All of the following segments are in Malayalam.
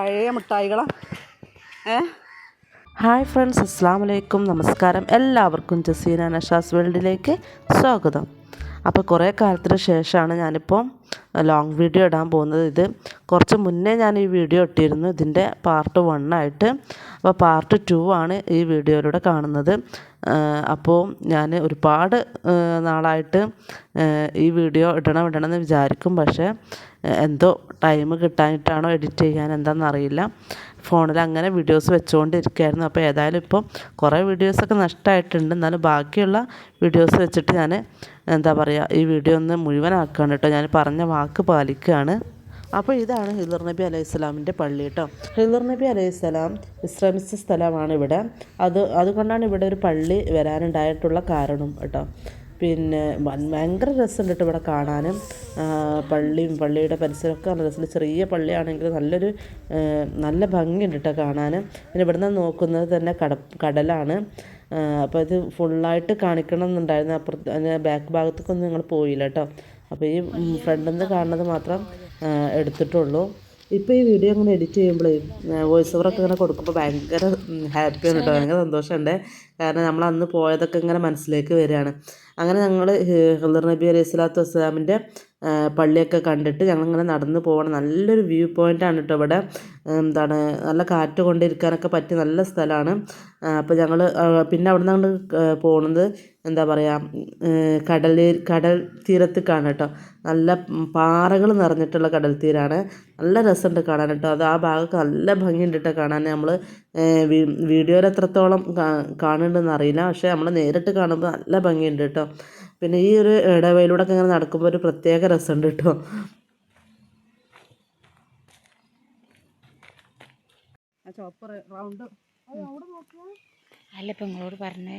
പഴയ മിഠായികളാണ് ഏ? ഹായ് ഫ്രണ്ട്സ് അസ്സാം വലൈക്കും നമസ്കാരം. എല്ലാവർക്കും ജസീന നഷാസ് വേൾഡിലേക്ക് സ്വാഗതം. അപ്പോൾ കുറേ കാലത്തിന് ശേഷമാണ് ഞാനിപ്പോൾ ലോങ് വീഡിയോ ഇടാൻ പോകുന്നത് ഇത്. കുറച്ച് മുന്നേ ഞാൻ ഈ വീഡിയോ ഇട്ടിരുന്നു. ഇതിന്റെ പാർട്ട് വൺ ആയിട്ട്. അപ്പോൾ പാർട്ട് ടു ആണ് ഈ വീഡിയോയിലൂടെ കാണുന്നത്. അപ്പോൾ ഞാൻ ഒരുപാട് നാളായിട്ട് ഈ വീഡിയോ ഇടണം ഇടണം എന്ന് വിചാരിക്കും. പക്ഷേ എന്തോ ടൈം കിട്ടാനിട്ടാണോ എഡിറ്റ് ചെയ്യാൻ എന്താണെന്ന് അറിയില്ല. ഫോണിൽ അങ്ങനെ വീഡിയോസ് വെച്ചുകൊണ്ടിരിക്കുകയായിരുന്നു അപ്പോൾ ഏതായാലും ഇപ്പോൾ കുറേ വീഡിയോസൊക്കെ നഷ്ടമായിട്ടുണ്ട് എന്നാലും ബാക്കിയുള്ള വീഡിയോസ് വെച്ചിട്ട് ഞാൻ എന്താ പറയുക ഈ വീഡിയോ ഒന്ന് മുഴുവനാക്കുകയാണ് കേട്ടോ. ഞാൻ പറഞ്ഞ വാക്ക് പാലിക്കുകയാണ് അപ്പോൾ ഇതാണ് ഹിദർ നബി അലൈഹി സ്വലാമിന്റെ പള്ളി കേട്ടോ. ഹിദർ നബി അലൈഹി സ്വലാം വിശ്രമിച്ച സ്ഥലമാണ് ഇവിടെ. അത് അതുകൊണ്ടാണ് ഇവിടെ ഒരു പള്ളി വരാനുണ്ടായിട്ടുള്ള കാരണം കേട്ടോ. പിന്നെ ഭയങ്കര രസമുണ്ട് കേട്ടോ ഇവിടെ കാണാനും. പള്ളിയും പള്ളിയുടെ പരിസരമൊക്കെ നല്ല രസമുണ്ട്. ചെറിയ പള്ളിയാണെങ്കിൽ നല്ലൊരു നല്ല ഭംഗിയുണ്ട് കേട്ടോ കാണാനും. പിന്നെ ഇവിടുന്ന് നോക്കുന്നത് തന്നെ കട കടലാണ്. അപ്പോൾ ഇത് ഫുള്ളായിട്ട് കാണിക്കണം എന്നുണ്ടായിരുന്നു അപ്പുറത്ത് അതിന്റെ ബാക്ക് ഭാഗത്തേക്കൊന്നും ഞങ്ങൾ പോയില്ല കേട്ടോ. അപ്പോൾ ഈ ഫ്രണ്ടിൽ നിന്ന് കാണുന്നത് മാത്രം എടുത്തിട്ടുള്ളൂ. ഇപ്പോൾ ഈ വീഡിയോ അങ്ങനെ എഡിറ്റ് ചെയ്യുമ്പോഴേ വോയിസ് ഓവറൊക്കെ ഇങ്ങനെ കൊടുക്കുമ്പോൾ ഭയങ്കര ഹാപ്പിയാണ് കേട്ടോ ഭയങ്കര സന്തോഷമുണ്ട് കാരണം നമ്മൾ അന്ന് പോയതൊക്കെ ഇങ്ങനെ മനസ്സിലേക്ക് വരികയാണ് അങ്ങനെ ഞങ്ങൾ ഹിദർ നബി അലൈഹി സ്വലാത്തു വസ്സലാമിന്റെ പള്ളിയൊക്കെ കണ്ടിട്ട് ഞങ്ങളിങ്ങനെ നടന്ന് പോകണം നല്ലൊരു വ്യൂ പോയിന്റാണ് കേട്ടോ ഇവിടെ. എന്താണ് നല്ല കാറ്റ് കൊണ്ടിരിക്കാനൊക്കെ പറ്റിയ നല്ല സ്ഥലമാണ് അപ്പോൾ ഞങ്ങൾ പിന്നെ അവിടെ നിന്ന് പോകുന്നത് എന്താ പറയുക കടൽ കടൽ കാണാം കേട്ടോ. നല്ല പാറകൾ നിറഞ്ഞിട്ടുള്ള കടൽ തീരാണ്. നല്ല രസമുണ്ട് കാണാൻ കേട്ടോ. അത് ആ ഭാഗമൊക്കെ നല്ല ഭംഗിയുണ്ട് കേട്ടോ കാണാൻ. നമ്മൾ വീഡിയോയിൽ എത്രത്തോളം കാണുന്നുണ്ടെന്ന് അറിയില്ല. പക്ഷേ നമ്മൾ നേരിട്ട് കാണുമ്പോൾ നല്ല ഭംഗിയുണ്ട് കേട്ടോ. പിന്നെ ഈ ഒരു ഇടവയിലൂടെ ഒക്കെ ഇങ്ങനെ നടക്കുമ്പോൾ ഒരു പ്രത്യേക രസമുണ്ട് കേട്ടോ. റൗണ്ട് അല്ല ഇപ്പം നിങ്ങളോട് പറഞ്ഞേ.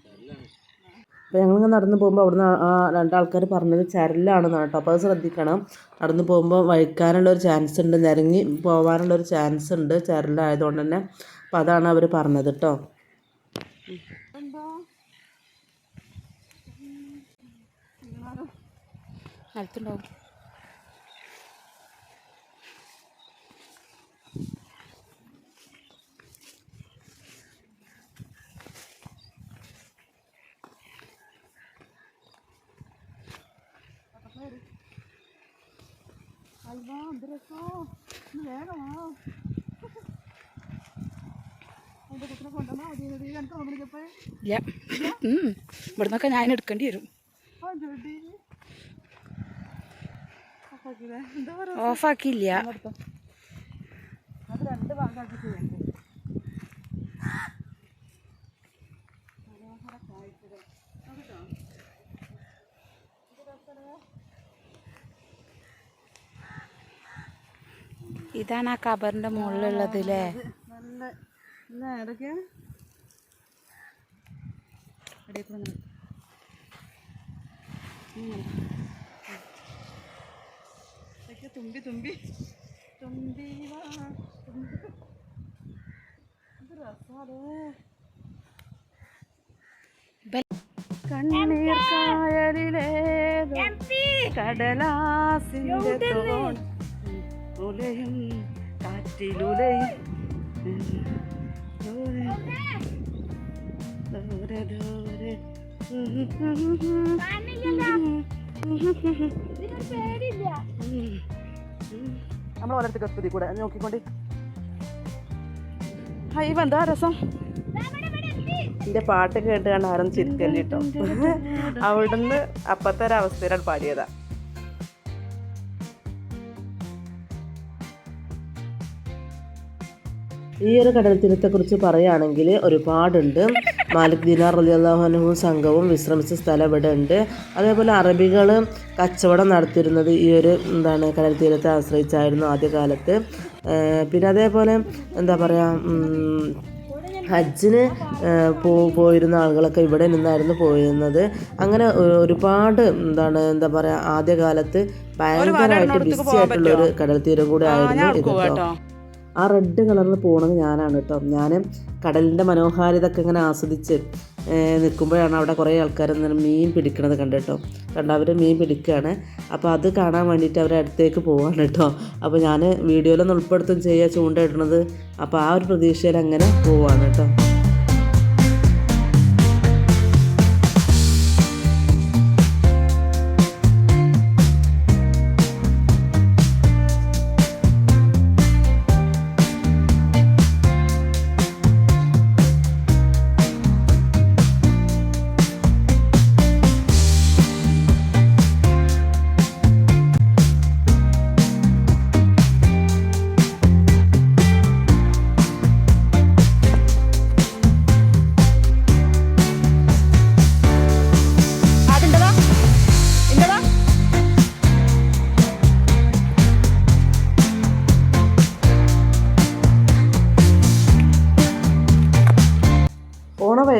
അപ്പോൾ ഞങ്ങളിങ്ങനെ നടന്ന് പോകുമ്പോൾ അവിടുന്ന് ആ- രണ്ടാൾക്കാർ പറഞ്ഞത് ചരലാണെന്നാണ് കേട്ടോ. അപ്പോൾ അത് ശ്രദ്ധിക്കണം. നടന്ന് പോകുമ്പോൾ വഴിക്കാനുള്ള ഒരു ചാൻസ് ഉണ്ട്. നിരങ്ങി പോകാനുള്ള ഒരു ചാൻസ് ഉണ്ട് ചരലായതുകൊണ്ട് തന്നെ. അപ്പോൾ അതാണ് അവർ പറഞ്ഞത് കേട്ടോ. നിലത്തുണ്ടാവും ഇല്ല ഉം. ഇവിടുന്നൊക്കെ ഞാൻ എടുക്കേണ്ടി വരും. ഓഫാക്കിയില്ല? അത് രണ്ട് ഭാഗമാക്കി ചെയ്യണ്ടേ ഇതാണ് ആ കബറിന്റെ മുകളിലുള്ളത് അല്ലേ. തുമ്പി തുമ്പി. തുമ്പി കണ്ണീർ കായലിലേ കടലാസിന്റെ തോൺ ഉലയും കാറ്റിലുലയും. ദൂരെ ദൂരെ ദൂരെ. നമ്മൾ ഓരോരുത്തർക്ക് കസ്തുതി കൂടെ നോക്കിക്കൊണ്ട്. ഹൈ എന്താ രസം? എന്റെ പാട്ട് കേട്ട് കണ്ട് ആരും ചിരിക്കല്ലേ കേട്ടോ. അവിടുന്ന് അപ്പത്തെ ഒരവസ്ഥയിലാണ് അവസ്ഥയിലാണ് ഈ ഒരു കടൽ തീരത്തെക്കുറിച്ച് പറയുകയാണെങ്കിൽ ഒരുപാടുണ്ട്. മാലിക് ദിനാർ അലി റലിയല്ലാഹുനും സംഘവും വിശ്രമിച്ച സ്ഥലം ഇവിടെ ഉണ്ട് അതേപോലെ അറബികൾ കച്ചവടം നടത്തിയിരുന്നത് ഈ ഒരു എന്താണ് കടൽ തീരത്തെ ആശ്രയിച്ചായിരുന്നു ആദ്യകാലത്ത്. പിന്നെ അതേപോലെ എന്താ പറയുക ഹജ്ജിന് പോ പോയിരുന്ന ആളുകളൊക്കെ ഇവിടെ നിന്നായിരുന്നു പോയിരുന്നത്. അങ്ങനെ ഒരുപാട് എന്താണ് എന്താ പറയുക ആദ്യകാലത്ത് ഭയങ്കരമായിട്ട് ബിസി ആയിട്ടുള്ള ഒരു കടൽ തീരം കൂടെ ആയിരുന്നു ഇത് കേട്ടോ. ആ റെഡ് കളറിൽ പോണത് ഞാനാണ് കേട്ടോ ഞാൻ കടലിന്റെ മനോഹാരിത ഒക്കെ ഇങ്ങനെ ആസ്വദിച്ച് നിൽക്കുമ്പോഴാണ് അവിടെ കുറേ ആൾക്കാർ ഇങ്ങനെ മീൻ പിടിക്കണത് കണ്ടു കേട്ടോ കണ്ട് അവർ മീൻ പിടിക്കുകയാണ് അപ്പോൾ അത് കാണാൻ വേണ്ടിയിട്ട് അവരെ അടുത്തേക്ക് പോവാണ് കേട്ടോ അപ്പോൾ ഞാൻ വീഡിയോയിലൊന്നും ഉൾപ്പെടുത്തും ചെയ്യുക ചൂണ്ട ഇടണത് അപ്പോൾ ആ ഒരു പ്രതീക്ഷയിൽ അങ്ങനെ പോവാണ് കേട്ടോ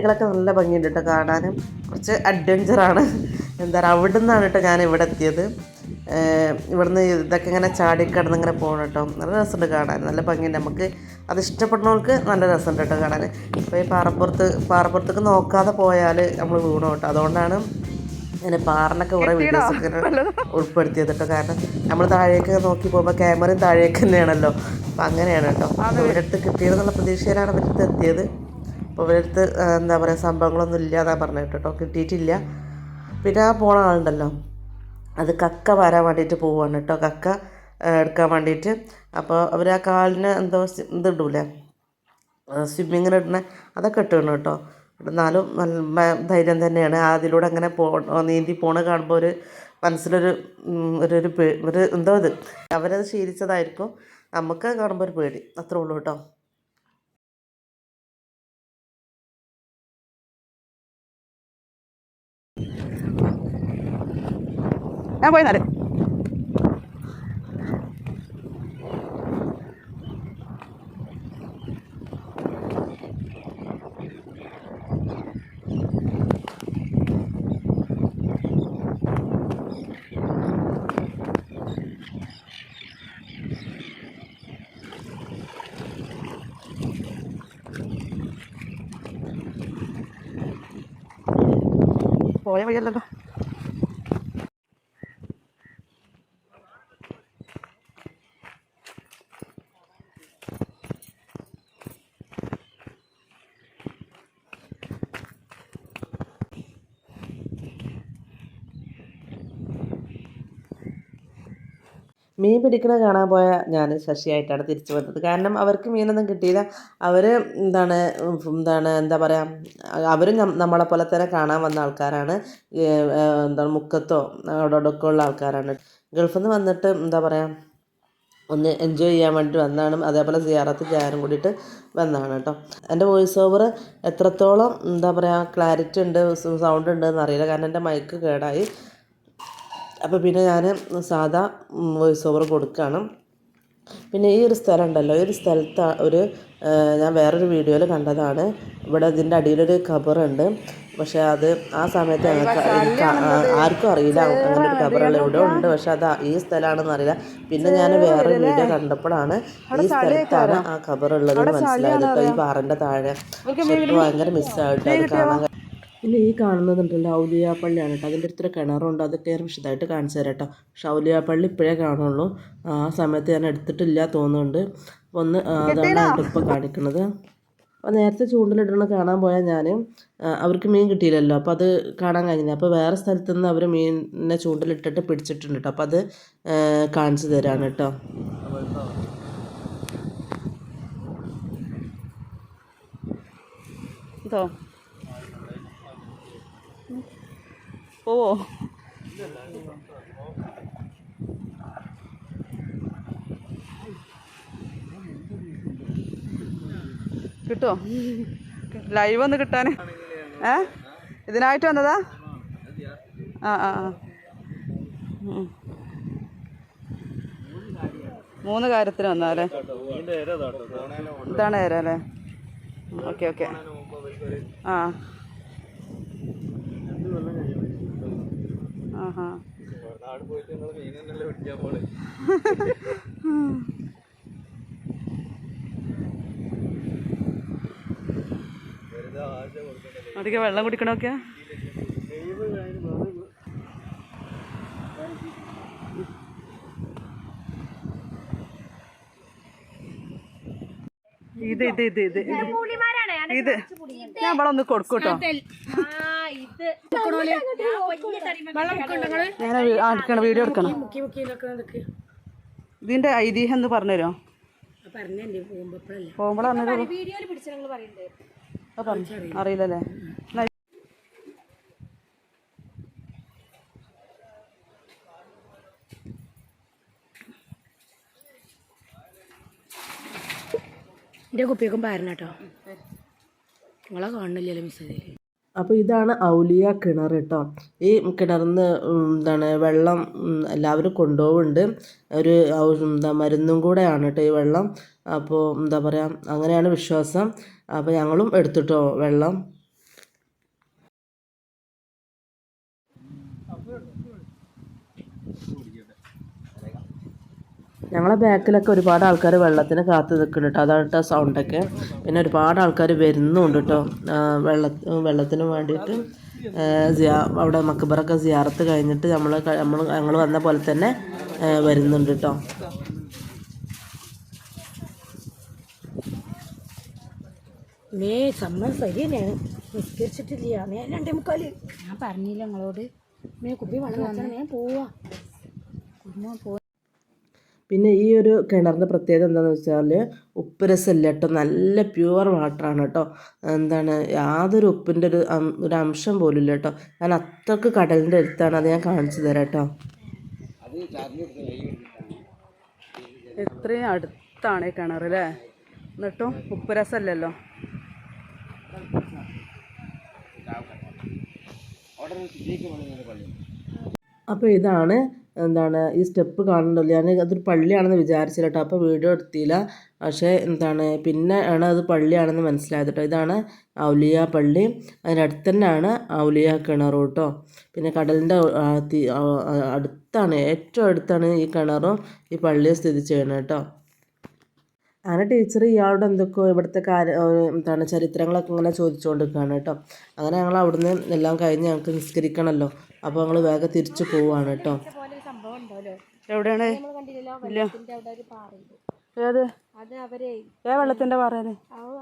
പോണ നല്ല ഭംഗിയുണ്ട് കേട്ടോ കാണാനും. കുറച്ച് അഡ്വഞ്ചറാണ് എന്താ പറയുക അവിടെ നിന്നാണ് കേട്ടോ ഞാൻ ഇവിടെ എത്തിയത്. ഇവിടുന്ന് ഇതൊക്കെ ഇങ്ങനെ ചാടിക്കിടന്ന് ഇങ്ങനെ പോകണം കേട്ടോ. നല്ല രസമുണ്ട് കാണാൻ. നല്ല ഭംഗിയുണ്ട്. നമുക്ക് അത് ഇഷ്ടപ്പെടുന്നവർക്ക് നല്ല രസമുണ്ട് കേട്ടോ കാണാൻ. ഇപ്പോൾ ഈ പാറപ്പുറത്ത് പാറപ്പുറത്തേക്ക് നോക്കാതെ പോയാൽ നമ്മൾ വീണു കേട്ടോ. അതുകൊണ്ടാണ് ഇങ്ങനെ പാറിനൊക്കെ കുറേ വീഡിയോസ് ഒക്കെ ഉൾപ്പെടുത്തിയത് കേട്ടോ. കാരണം നമ്മൾ താഴേക്ക് നോക്കി പോകുമ്പോൾ ക്യാമറയും താഴേക്ക് തന്നെയാണല്ലോ. അപ്പം അങ്ങനെയാണ് കേട്ടോ. അവരടുത്ത് കിട്ടിയതെന്നുള്ള പ്രതീക്ഷയിലാണ് അവരടുത്ത് എത്തിയത്. അപ്പോൾ ഇവരടുത്ത് എന്താ പറയുക സംഭവങ്ങളൊന്നും ഇല്ല എന്നാണ് പറഞ്ഞത് കേട്ടോ. കിട്ടിയിട്ടില്ല. പിന്നെ ആ പോണ ആളുണ്ടല്ലോ. അത് കക്ക വരാൻ വേണ്ടിയിട്ട് പോവാണ് കേട്ടോ. കക്ക എടുക്കാൻ വേണ്ടിയിട്ട്. അപ്പോൾ അവർ ആ കാലിന് എന്തോ ഇതിടൂലേ സ്വിമ്മിങ്ങിന് ഇടുന്ന അതൊക്കെ ഇട്ടിടണം കേട്ടോ. എന്നാലും നല്ല ധൈര്യം തന്നെയാണ്. അതിലൂടെ അങ്ങനെ പോ നീന്തി പോണ കാണുമ്പോൾ ഒരു മനസ്സിലൊരു ഒരു ഒരു ഒരു എന്തോ ഇത്. അവരത് ശീലിച്ചതായിരിക്കും. നമുക്ക് കാണുമ്പോൾ ഒരു പേടി. അത്രേ ഉള്ളൂ കേട്ടോ. ഞാൻ പോയി എന്നാൽ പോയ വഴിയല്ലല്ലോ. മീൻ പിടിക്കണ കാണാൻ പോയ ഞാൻ ശശിയായിട്ടാണ് തിരിച്ചു വന്നത്. കാരണം അവർക്ക് മീനൊന്നും കിട്ടിയില്ല. അവർ എന്താണ് എന്താണ് എന്താ പറയുക അവരും നമ്മളെ പോലെ തന്നെ കാണാൻ വന്ന ആൾക്കാരാണ്. എന്താണ് മുക്കത്തോ അവിടെയൊക്കെ ഉള്ള ആൾക്കാരാണ്. ഗൾഫിൽ നിന്ന് വന്നിട്ട് എന്താ പറയുക ഒന്ന് എൻജോയ് ചെയ്യാൻ വേണ്ടി വന്നതാണ് അതേപോലെ സിയാറത്ത് ചെയ്യാനും കൂടിയിട്ട് വന്നതാണ് കേട്ടോ. എന്റെ വോയിസ് ഓവർ എത്രത്തോളം എന്താ പറയുക ക്ലാരിറ്റി ഉണ്ട് സൗണ്ട് ഉണ്ട് എന്നറിയില്ല കാരണം എന്റെ മൈക്ക് കേടായി. അപ്പോൾ പിന്നെ ഞാൻ സാധാ വോയിസ് ഓവർ കൊടുക്കുകയാണ് പിന്നെ ഈ ഒരു സ്ഥലം ഉണ്ടല്ലോ ഈ ഒരു സ്ഥലത്ത് ഒരു ഞാൻ വേറൊരു വീഡിയോയിൽ കണ്ടതാണ്. ഇവിടെ ഇതിന്റെ അടിയിലൊരു ഖബറുണ്ട് പക്ഷേ അത് ആ സമയത്ത് ഞങ്ങൾക്ക് ആർക്കും അറിയില്ല അങ്ങനെ ഒരു ഖബറുകൾ ഇവിടെ ഉണ്ട്. പക്ഷേ അത് ഈ സ്ഥലമാണെന്ന് അറിയില്ല. പിന്നെ ഞാൻ വേറൊരു വീഡിയോ കണ്ടപ്പോഴാണ് ഈ സ്ഥലത്താണ് ആ ഖബറുള്ളത് മനസ്സിലായത്. ഈ പാറന്റെ താഴെ. ഭയങ്കര മിസ്സായിട്ട് അത് കാണാൻ പിന്നെ ഈ കാണുന്നതുണ്ടല്ലോ ഔലിയ പള്ളിയാണ് കേട്ടോ. അതിന്റെ അടുത്തൊരു കിണറുണ്ട്. അതൊക്കെ ഞാൻ വിശദമായിട്ട് കാണിച്ചു തരാം കേട്ടോ. പക്ഷെ ഔലിയ പള്ളി ഇപ്പോഴേ കാണുള്ളൂ. ആ സമയത്ത് ഞാൻ എടുത്തിട്ടില്ല തോന്നുന്നുണ്ട്. അപ്പോൾ ഒന്ന് അതാണ് ഇപ്പോൾ കാണിക്കുന്നത്. അപ്പോൾ നേരത്തെ ചൂണ്ടലിടണ കാണാൻ പോയാൽ ഞാൻ അവർക്ക് മീൻ കിട്ടിയില്ലല്ലോ. അപ്പോൾ അത് കാണാൻ കഴിഞ്ഞില്ല. അപ്പോൾ വേറെ സ്ഥലത്ത് നിന്ന് അവർ മീനിനെ ചൂണ്ടലിട്ടിട്ട് പിടിച്ചിട്ടുണ്ട് കേട്ടോ. അപ്പോൾ അത് കാണിച്ചു തരാണ് കേട്ടോ. ഇതോ? പോവോ കിട്ടോ? ലൈവ് ഒന്ന് കിട്ടാൻ. ഏ? ഇതിനായിട്ട് വന്നതാ? ആ ആ ആ. മൂന്ന് കാര്യത്തിന് വന്നാലേ ഇതാണ് തരാം അല്ലേ? Okay okay. ആ. അതൊക്കെ വെള്ളം കുടിക്കണൊക്കെ ഇത് ഇത് ഇത് ഇത് ഇത്. ഞാൻ ഇവിടെ ഒന്ന് കൊടുക്കൂട്ടോ എടുക്കണം വീഡിയോ എടുക്കണം. ഇതിന്റെ ഐതിഹ്യം എന്ന് പറഞ്ഞുതരോ? പോകുമ്പോഴാണ് അറിയില്ലല്ലേ? എന്റെ കുപ്പിയൊക്കെ പാരണ കേട്ടോ. നിങ്ങളെ കാണുന്നില്ലല്ലോ മിസ്സേ അപ്പോൾ ഇതാണ് ഔലിയ കിണർ കേട്ടോ ഈ കിണറിന്ന് എന്താണ് വെള്ളം എല്ലാവരും കൊണ്ടുപോകുന്നുണ്ട് ഒരു എന്താ മരുന്നും കൂടെയാണ് കേട്ടോ ഈ വെള്ളം. അപ്പോൾ എന്താ പറയുക അങ്ങനെയാണ് വിശ്വാസം. അപ്പോൾ ഞങ്ങളും എടുത്തിട്ടോ വെള്ളം. ഞങ്ങളെ ബാക്കിലൊക്കെ ഒരുപാട് ആൾക്കാർ വെള്ളത്തിന് കാത്തു നിൽക്കുന്നുണ്ട് കേട്ടോ അതാണ് കേട്ടോ സൗണ്ടൊക്കെ പിന്നെ ഒരുപാട് ആൾക്കാർ വരുന്നുണ്ട് കേട്ടോ വെള്ള വെള്ളത്തിന് വേണ്ടിയിട്ട്. സിയാ അവിടെ മക്കബറൊക്കെ സിയാറത്ത് കഴിഞ്ഞിട്ട് നമ്മൾ നമ്മൾ ഞങ്ങൾ വന്ന പോലെ തന്നെ വരുന്നുണ്ട് കേട്ടോ മേ സമ്മതം ശരി തന്നെയാണ് നിസ്കരിച്ചിട്ടില്ല മേ രണ്ടേ മുക്കാൽ. ഞാൻ പറഞ്ഞില്ല നിങ്ങളോട്. മേ കുപ്പി വെള്ളം ഞാൻ പോവാ. കുഞ്ഞോ പോ പിന്നെ ഈ ഒരു കിണറിന്റെ പ്രത്യേകത എന്താണെന്ന് വെച്ചാൽ ഉപ്പ് രസമില്ല കേട്ടോ. നല്ല പ്യുവർ വാട്ടറാണ് കേട്ടോ. എന്താണ് യാതൊരു ഉപ്പിന്റെ ഒരു ഒരു അംശം പോലും ഇല്ല കേട്ടോ. ഞാൻ അത്രയ്ക്ക് കടലിന്റെ അടുത്താണ്. അത് ഞാൻ കാണിച്ചു തരാം കേട്ടോ. എത്രയും അടുത്താണ് ഈ കിണർ അല്ലേ? എന്നിട്ടും ഉപ്പ് രസമല്ലല്ലോ. അപ്പോൾ ഇതാണ് എന്താണ് ഈ സ്റ്റെപ്പ് കാണണ്ടല്ലോ ഞാൻ അതൊരു പള്ളിയാണെന്ന് വിചാരിച്ചില്ല കേട്ടോ. അപ്പോൾ വീഡിയോ എടുത്തില്ല. പക്ഷേ എന്താണ് പിന്നെ ആണ് അത് പള്ളിയാണെന്ന് മനസ്സിലായത് കേട്ടോ. ഇതാണ് ഔലിയ പള്ളി. അതിനടുത്ത് തന്നെയാണ് ഔലിയ കിണർ കേട്ടോ. പിന്നെ കടലിന്റെ അടുത്താണ് ഏറ്റവും അടുത്താണ് ഈ കിണറും ഈ പള്ളിയും സ്ഥിതി ചെയ്യുന്നത് കേട്ടോ. അങ്ങനെ ടീച്ചർ ഇയാളോട് എന്തൊക്കെയോ ഇവിടുത്തെ കാര്യം എന്താണ് ചരിത്രങ്ങളൊക്കെ ഇങ്ങനെ ചോദിച്ചുകൊണ്ടിരിക്കുകയാണ് കേട്ടോ. അങ്ങനെ ഞങ്ങൾ അവിടുന്ന് എല്ലാം കഴിഞ്ഞ് ഞങ്ങൾക്ക് നിസ്കരിക്കണമല്ലോ. അപ്പോൾ ഞങ്ങൾ വേഗം തിരിച്ചു പോവുകയാണ് കേട്ടോ. എവിടെയാണ്? ഏത്? അത് അവരെ ഏ വെള്ളത്തിന്റെ പാറയാണ് അവിടെ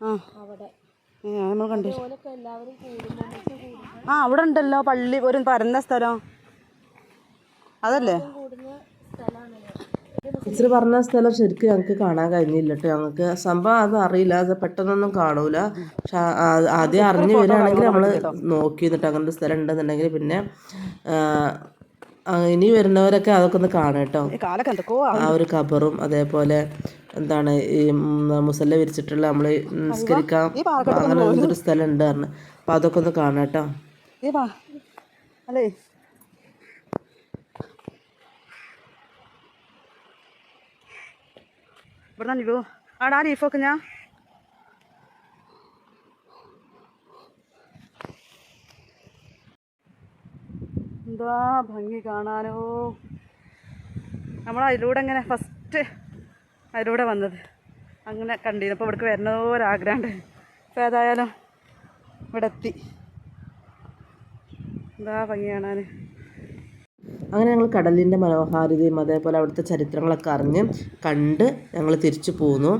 ആ അവിടെ. നമ്മൾ കണ്ടു. ആ ഉണ്ടല്ലോ പള്ളി ഒരു പരന്ന സ്ഥലം. അതല്ലേ? ടീച്ചർ പറഞ്ഞ സ്ഥലം ശരിക്കും ഞങ്ങൾക്ക് കാണാൻ കഴിഞ്ഞില്ല കേട്ടോ ഞങ്ങൾക്ക് സംഭവം അത് അറിയില്ല. അത് പെട്ടെന്നൊന്നും കാണൂല. പക്ഷെ ആദ്യം അറിഞ്ഞു വരികയാണെങ്കിൽ നമ്മൾ നോക്കി നിന്നിട്ട് അങ്ങനെ സ്ഥലം ഉണ്ടെന്നുണ്ടെങ്കിൽ പിന്നെ ഇനി വരുന്നവരൊക്കെ അതൊക്കെ ഒന്ന് കാണാം കേട്ടോ. ആ ഒരു കബറും അതേപോലെ എന്താണ് ഈ മുസല്ല വിരിച്ചിട്ടുള്ള നമ്മൾ നിസ്കരിക്കാം. അങ്ങനെ എന്തൊരു സ്ഥലം ഉണ്ട് പറഞ്ഞു. അപ്പം അതൊക്കെ ഒന്ന് കാണാം കേട്ടോ. അല്ലേ? ഇവിടെ നിവോ ആടാ ലീഫൊക്കെ ഞാൻ എന്താ ഭംഗി കാണാനോ? നമ്മൾ അതിലൂടെ ഇങ്ങനെ ഫസ്റ്റ് അതിലൂടെ വന്നത്. അങ്ങനെ കണ്ടിരുന്നു. അപ്പോൾ ഇവിടേക്ക് വരണോ ഒരാഗ്രഹമുണ്ട്. അപ്പോൾ ഏതായാലും ഇവിടെ എത്തി. എന്താ ഭംഗി കാണാൻ അങ്ങനെ ഞങ്ങൾ കടലിന്റെ മനോഹാരിതയും അതേപോലെ അവിടുത്തെ ചരിത്രങ്ങളൊക്കെ അറിഞ്ഞ് കണ്ട് ഞങ്ങൾ തിരിച്ചു പോന്നു.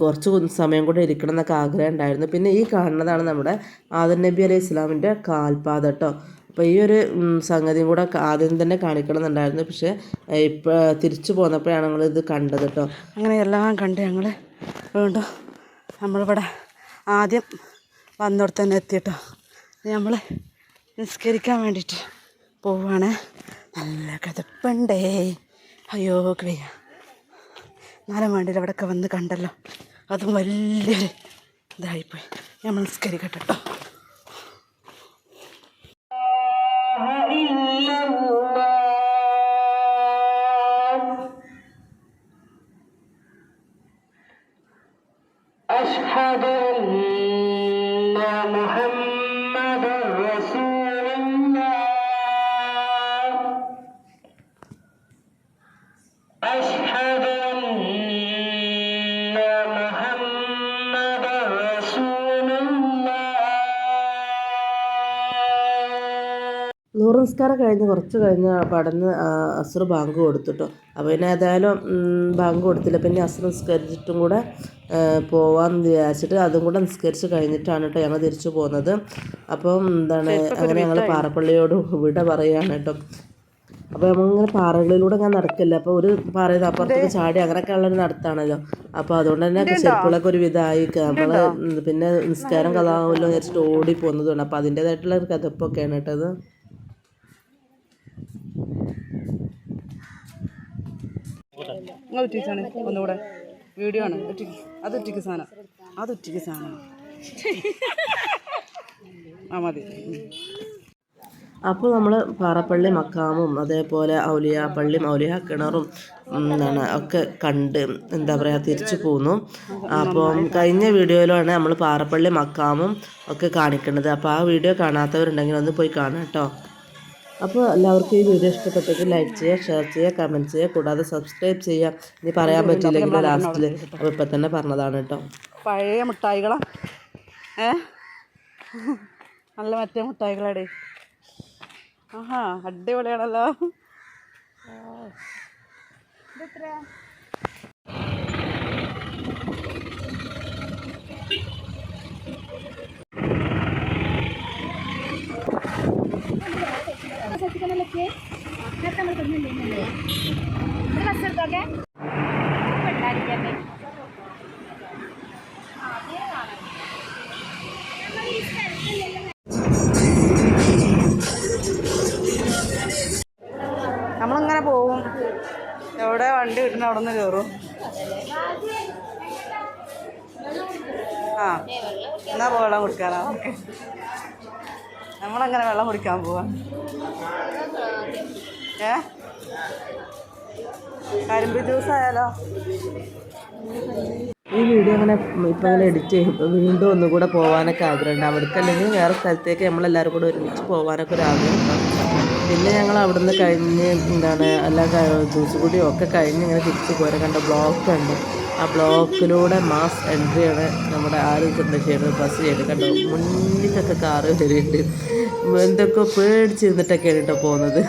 കുറച്ച് സമയം കൂടെ ഇരിക്കണം എന്നൊക്കെ ആഗ്രഹം ഉണ്ടായിരുന്നു. പിന്നെ ഈ കാണുന്നതാണ് നമ്മുടെ ആദർ നബി അലൈഹി ഇസ്ലാമിന്റെ കാൽപാത കേട്ടോ അപ്പോൾ ഈ ഒരു സംഗതിയും കൂടെ ആദ്യം തന്നെ കാണിക്കണം എന്നുണ്ടായിരുന്നു പക്ഷേ ഇപ്പോൾ തിരിച്ചു പോന്നപ്പോഴാണ് ഞങ്ങളിത് കണ്ടത് കേട്ടോ അങ്ങനെ എല്ലാം കണ്ട് ഞങ്ങൾ വീണ്ടും നമ്മളിവിടെ ആദ്യം വന്നിടത്ത് തന്നെ എത്തിയിട്ടോ നമ്മൾ നിസ്കരിക്കാൻ വേണ്ടിയിട്ട് പോവാണ്. നല്ല കിതപ്പുണ്ടേ അയ്യോ ക്രിയ നാലും വേണ്ടിയിൽ അവിടെയൊക്കെ വന്ന് കണ്ടല്ലോ. അതും വലിയൊരു ഇതായിപ്പോയി. നമ്മൾ നിസ്കരിക്കട്ടെ കേട്ടോ Christ. നൂറ് കഴിഞ്ഞ് കുറച്ച് കഴിഞ്ഞ് പടന്ന് അസുർ ബാങ്ക് കൊടുത്തിട്ടോ. അപ്പോൾ പിന്നെ ഏതായാലും ബാങ്ക് കൊടുത്തില്ല. പിന്നെ അസുർ നിസ്കരിച്ചിട്ടും കൂടെ പോവാന്ന് വിചാരിച്ചിട്ട് അതും കൂടെ നിസ്കരിച്ച് കഴിഞ്ഞിട്ടാണ് കേട്ടോ ഞങ്ങൾ തിരിച്ചു പോകുന്നത് അപ്പം എന്താണ് അങ്ങനെ ഞങ്ങൾ പാറപ്പള്ളിയോട് വിട പറയുകയാണ് കേട്ടോ അപ്പോൾ നമ്മളിങ്ങനെ പാറകളിലൂടെ ഞാൻ നടക്കില്ല? അപ്പോൾ ഒരു പാറയിൽ അപ്പുറത്തേക്ക് ചാടി അങ്ങനെയൊക്കെ ഉള്ളൊരു നടത്താണല്ലോ. അപ്പോൾ അതുകൊണ്ട് തന്നെ ചെരുപ്പുകളൊക്കെ ഒരു വിധമായി നമ്മൾ പിന്നെ നിസ്കാരം കഥാവുമല്ലോ വിചാരിച്ചിട്ട് ഓടി പോകുന്നതുകൊണ്ട് അപ്പോൾ അതിന്റേതായിട്ടുള്ള ഒരു കഥപ്പൊക്കെയാണ് കേട്ടത് നിങ്ങൾ ഒറ്റിച്ചാണ് ഒന്നുകൂടെ. വീഡിയോ ആണ്. ഒറ്റിക്ക് അത് ഒറ്റിക്ക് സാധനം. അത് ഒറ്റിക്ക് സാധനം. ആ മതി. അപ്പോൾ നമ്മൾ പാറപ്പള്ളി മക്കാമും അതേപോലെ ഔലിയ പള്ളിയും ഔലിയ കിണറും എന്താണ് ഒക്കെ കണ്ട് എന്താ പറയുക തിരിച്ചു പോന്നു. അപ്പം കഴിഞ്ഞ വീഡിയോയിലാണ് നമ്മൾ പാറപ്പള്ളി മക്കാമും ഒക്കെ കാണിക്കുന്നത് അപ്പോൾ ആ വീഡിയോ കാണാത്തവരുണ്ടെങ്കിൽ ഒന്ന് പോയി കാണാം കേട്ടോ. അപ്പോൾ എല്ലാവർക്കും ഈ വീഡിയോ ഇഷ്ടപ്പെട്ടെങ്കിൽ ലൈക്ക് ചെയ്യുക ഷെയർ ചെയ്യുക കമന്റ് ചെയ്യുക. കൂടാതെ സബ്സ്ക്രൈബ് ചെയ്യുക. ഇനി പറയാൻ പറ്റില്ലെങ്കിൽ ലാസ്റ്റിൽ അപ്പോൾ ഇപ്പം തന്നെ പറഞ്ഞതാണ് കേട്ടോ. പഴയ മിഠായികളാ ഏ? നല്ല മറ്റേ മിഠായികളാടേ ആഹാ അടിപൊളിയാണല്ലോ. देखिए खत्म मतलब करने लेने लगा मेरे पास सर तो क्या നമ്മളങ്ങനെ വെള്ളം കുടിക്കാൻ പോവാ. ഏ? കരിമ്പ് ജ്യൂസ് ആയാലോ ഈ വീഡിയോ അങ്ങനെ ഇപ്പം അങ്ങനെ എഡിറ്റ് ചെയ്യുമ്പോൾ വീണ്ടും ഒന്നും കൂടെ പോകാനൊക്കെ ആഗ്രഹമുണ്ട്. അവിടേക്ക് അല്ലെങ്കിൽ വേറെ സ്ഥലത്തേക്ക് നമ്മളെല്ലാവരും കൂടെ ഒരുമിച്ച് പോകാനൊക്കെ ഒരു ആഗ്രഹം പിന്നെ ഞങ്ങൾ അവിടുന്ന് കഴിഞ്ഞ് എന്താണ് എല്ലാ ജ്യൂസ് കുടിയും ഒക്കെ കഴിഞ്ഞ് ഇങ്ങനെ തിരിച്ച് പോരാ. കണ്ട ബ്ലോക്ക് ഉണ്ട് ആ ബ്ലോക്കിലൂടെ മാസ് എൻട്രിയാണ് നമ്മുടെ ആരും ചന്ദ്രശേഖരൻ ബസ് ചെയ്തിട്ട് കണ്ടോ? മുന്നിലൊക്കെ കാറ് വരുന്നുണ്ട് എന്തൊക്കെ പേടിച്ചിരുന്നിട്ടൊക്കെയാണ് കേട്ടോ പോകുന്നത്.